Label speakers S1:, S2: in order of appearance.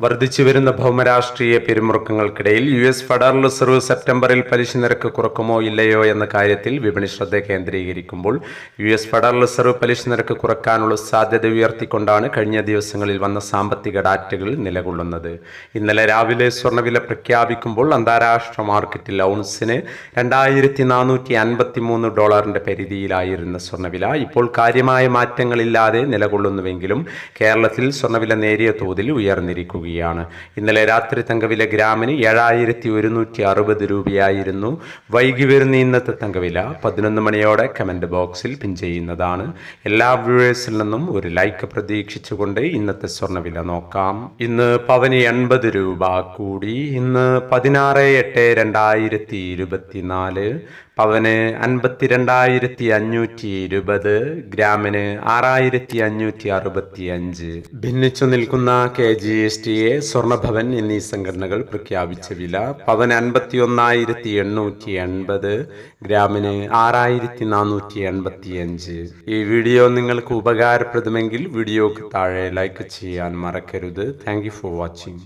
S1: വർദ്ധിച്ചു വരുന്ന ഭൗമരാഷ്ട്രീയ പിരിമുറുക്കങ്ങൾക്കിടയിൽ യു എസ് ഫെഡറൽ റിസർവ് സെപ്റ്റംബറിൽ പലിശ നിരക്ക് കുറക്കുമോ ഇല്ലയോ എന്ന കാര്യത്തിൽ വിപണി ശ്രദ്ധ കേന്ദ്രീകരിക്കുമ്പോൾ യു എസ് ഫെഡറൽ റിസർവ് പലിശ നിരക്ക് കുറക്കാനുള്ള സാധ്യത ഉയർത്തിക്കൊണ്ടാണ് കഴിഞ്ഞ ദിവസങ്ങളിൽ വന്ന സാമ്പത്തിക ഡാറ്റകൾ നിലകൊള്ളുന്നത്. ഇന്നലെ രാവിലെ സ്വർണവില പ്രഖ്യാപിക്കുമ്പോൾ അന്താരാഷ്ട്ര മാർക്കറ്റിൽ ഔൺസിന് രണ്ടായിരത്തി നാനൂറ്റി അൻപത്തി മൂന്ന് ഡോളറിന്റെ പരിധിയിലായിരുന്ന സ്വർണവില ഇപ്പോൾ കാര്യമായ മാറ്റങ്ങളില്ലാതെ നിലകൊള്ളുന്നുവെങ്കിലും കേരളത്തിൽ സ്വർണവില നേരിയ തോതിൽ ഉയർന്നിരിക്കുകയാണ് ഇന്നലെ രാത്രി തങ്കവില ഗ്രാമിന് ഏഴായിരത്തി ഒരുന്നൂറ്റി അറുപത് രൂപയായിരുന്നു. വൈകി വരുന്ന ഇന്നത്തെ തങ്കവില പതിനൊന്ന് മണിയോടെ കമന്റ് ബോക്സിൽ പിൻ ചെയ്യുന്നതാണ്. എല്ലാ വ്യൂവേഴ്സിൽ നിന്നും ഒരു ലൈക്ക് പ്രതീക്ഷിച്ചുകൊണ്ട് ഇന്നത്തെ സ്വർണവില നോക്കാം. ഇന്ന് പവന് എൺപത് രൂപ കൂടി. ഇന്ന് പതിനാറ് എട്ട് രണ്ടായിരത്തി ഇരുപത്തിനാല് പവന് അൻപത്തിരണ്ടായിരത്തി അഞ്ഞൂറ്റി ഇരുപത് ഗ്രാമിന് ആറായിരത്തി അഞ്ഞൂറ്റി അറുപത്തി അഞ്ച് ഭിന്നിച്ചു നിൽക്കുന്ന K G S T A സ്വർണഭവൻ എന്നീ സംഘടനകൾ പ്രഖ്യാപിച്ച വില പവന് അൻപത്തി ഒന്നായിരത്തി എണ്ണൂറ്റി എൺപത് ഗ്രാമിന് ആറായിരത്തി നാനൂറ്റി എൺപത്തി അഞ്ച് ഈ വീഡിയോ നിങ്ങൾക്ക് ഉപകാരപ്രദമെങ്കിൽ വീഡിയോക്ക് താഴെ ലൈക്ക് ചെയ്യാൻ മറക്കരുത്. Thank for watching